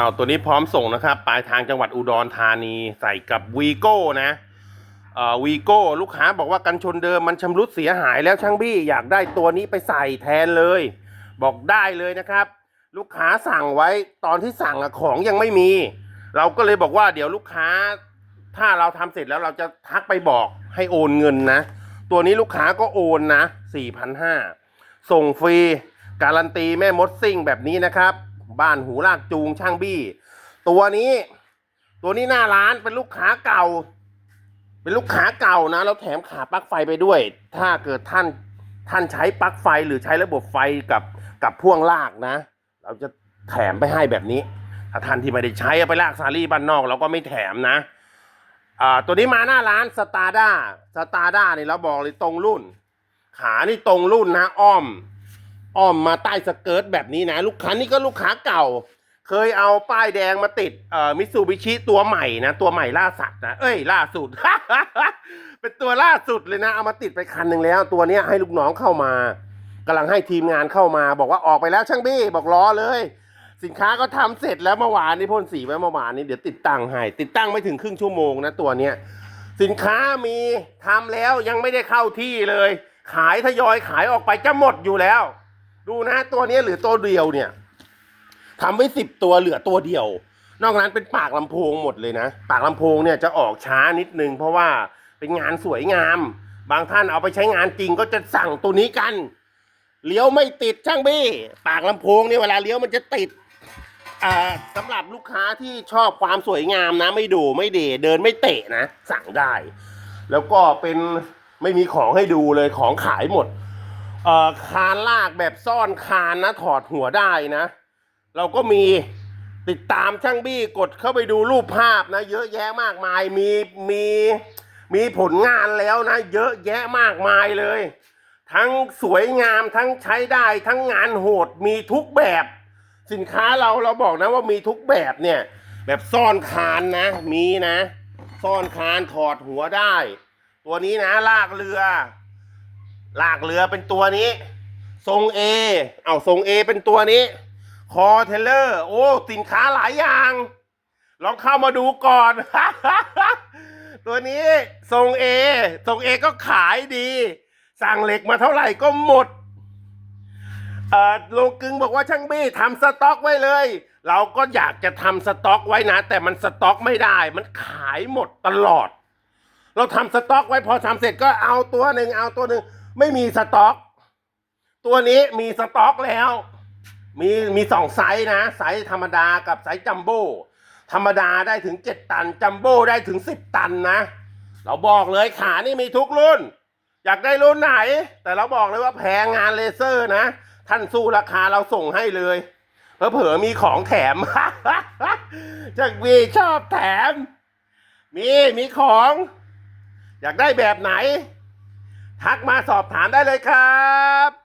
เอาตัวนี้พร้อมส่งนะครับ ปลายทางจังหวัดอุดรธานีใส่กับวีโก้นะเอ่อวีโก้ลูกค้าบอกว่ากันชนเดิมมันชำรุดเสียหายแล้วช่างบี้อยากได้ตัวนี้ไปใส่แทนเลย บอกได้เลยนะครับ ลูกค้าสั่งไว้ตอนที่สั่งของยังไม่มี เราก็เลยบอกว่าเดี๋ยวลูกค้า ถ้าเราทำเสร็จแล้วเราจะทักไปบอกให้โอนเงินนะ ตัวนี้ลูกค้าก็โอนนะ4,500ส่งฟรี การันตีแม่มดซิ่งแบบนี้นะครับ บ้านหูลากจูงช่างบี้ ตัวนี้ ตัวนี้หน้าร้านเป็นลูกค้าเก่า เป็นลูกค้าเก่านะแล้วแถมขาปลั๊กไฟไปด้วย ถ้าเกิดท่านท่านใช้ปลั๊กไฟหรือใช้ระบบไฟกับกับพ่วงลากนะ เราจะแถมไปให้แบบนี้ถ้าท่านที่ไม่ได้ใช้ไปลากซารี่บ้านนอกเราก็ไม่แถมนะอ่าตัวนี้มาหน้าร้านสตาร์ด้าสตาร์ด้านี่เราบอกเลยตรงรุ่น ขานี่ตรงรุ่นนะอ้อม อ้อมมาใต้สเกิร์ตแบบนี้นะ ลูกค้านี่ก็ลูกค้าเก่า เคยเอาป้ายแดงมาติดเอ่อมิซูบิชิตัวใหม่นะ ตัวใหม่ล่าสัตว์นะเอ้ยล่าสุด เป็นตัวล่าสุดเลยนะ เอามาติดไปคันหนึ่งแล้ว ตัวเนี้ยให้ลูกน้องเข้ามากำลังให้ทีมงานเข้ามา บอกว่าออกไปแล้วช่างบี้บอกรอเลย สินค้าก็ทำเสร็จแล้วเมื่อวานนี้พ่นสีไว้เมื่อวานนี้เดี๋ยวติดตั้งให้ติดตั้งไม่ถึงครึ่งชั่วโมงนะตัวเนี้ยสินค้ามีทำแล้วยังไม่ได้เข้าที่เลย ขายทยอยขายออกไปจะหมดอยู่แล้ว ดูนะตัวนี้เหลือตัวเดียวเนี่ยทำไว้สิบตัวเหลือตัวเดียว นอกนั้นเป็นปากลำโพงหมดเลยนะ ปากลำโพงเนี่ยจะออกช้านิดนึง เพราะว่าเป็นงานสวยงาม บางท่านเอาไปใช้งานจริงก็จะสั่งตัวนี้กันเลี้ยวไม่ติดช่างบี้ปากลำโพงเนี่ยเวลาเลี้ยวมันจะติดอ่าสำหรับลูกค้าที่ชอบความสวยงามนะ ไม่ดูไม่เดเดินไม่เตะนะ สั่งได้ แล้วก็เป็นไม่มีของให้ดูเลยของขายหมด เอ่อคานลากแบบซ่อนคานนะถอดหัวได้นะ เราก็มีติดตามช่างบี้กดเข้าไปดูรูปภาพนะ เยอะแยะมากมายมีมีมีผลงานแล้วนะ เยอะแยะมากมายเลย ทั้งสวยงามทั้งใช้ได้ ทั้งงานโหดมีทุกแบบ สินค้าเราเราบอกนะว่ามีทุกแบบเนี่ย แบบซ่อนคานนะ มีนะ ซ่อนคานถอดหัวได้ ตัวนี้นะลากเรือ ลากเรือเป็นตัวนี้ ทรงเอเอาทรงเอเป็นตัวนี้ คอเทเลอร์ โอ้ สินค้าหลายอย่าง ลองเข้ามาดูก่อน ตัวนี้ทรงเอทรงเอก็ขายดี สั่งเหล็กมาเท่าไหร่ก็หมดเอ่อโลกึงบอกว่าช่างบี้ทำสต็อกไว้เลย เราก็อยากจะทำสต็อกไว้นะ แต่มันสต็อกไม่ได้ มันขายหมดตลอด เราทำสต็อกไว้พอทำเสร็จก็เอาตัวหนึ่งเอาตัวหนึ่ง ไม่มีสต็อก ตัวนี้มีสต็อกแล้ว มีมีสองไซส์นะ ไซส์ธรรมดากับไซส์จัมโบ้ธรรมดาได้ถึงเจ็ดตัน จัมโบ้ได้ถึงสิบตันนะ เราบอกเลยขานี่มีทุกรุ่น อยากได้รุ่นไหน แต่เราบอกเลยว่าแพงงานเลเซอร์นะ ท่านสู้ราคาเราส่งให้เลยเผลอๆมีของแถมจากวีชอบแถม มีมีของ อยากได้แบบไหน ทักมาสอบถามได้เลยครับ